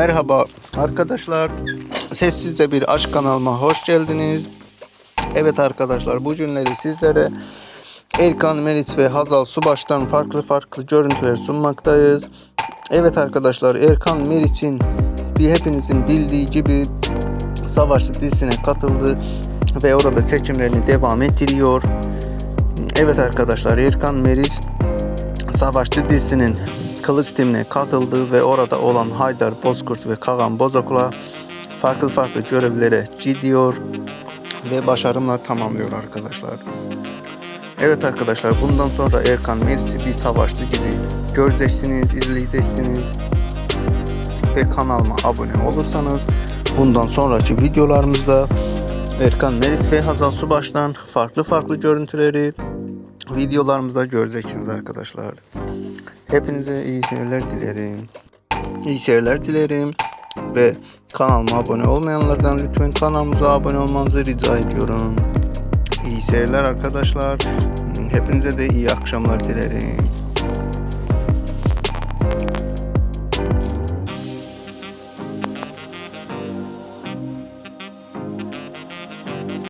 Merhaba arkadaşlar. Sessizce bir aşk kanalıma hoş geldiniz. Evet arkadaşlar bu günleri sizlere Erkan Meriç ve Hazal Subaş'tan farklı farklı görüntüler sunmaktayız. Evet arkadaşlar Erkan Meriç'in bir hepinizin bildiği gibi Savaşlı dizisine katıldı ve orada seçimlerini devam ettiriyor. Evet arkadaşlar Erkan Meriç Savaşçı dizisinin Kılıç timine katıldı ve orada olan Haydar Bozkurt ve Kagan Bozok'la farklı farklı görevlere gidiyor ve başarımla tamamlıyor arkadaşlar. Evet arkadaşlar bundan sonra Erkan Meriç'i bir savaşçı gibi göreceksiniz, izleyeceksiniz ve kanalıma abone olursanız bundan sonraki videolarımızda Erkan Meriç ve Hazal Subaş'tan farklı farklı görüntüleri videolarımızda göreceksiniz arkadaşlar. Hepinize iyi seyirler dilerim. İyi seyirler dilerim. Ve kanalıma abone olmayanlardan lütfen kanalımıza abone olmanızı rica ediyorum. İyi seyirler arkadaşlar. Hepinize de iyi akşamlar dilerim.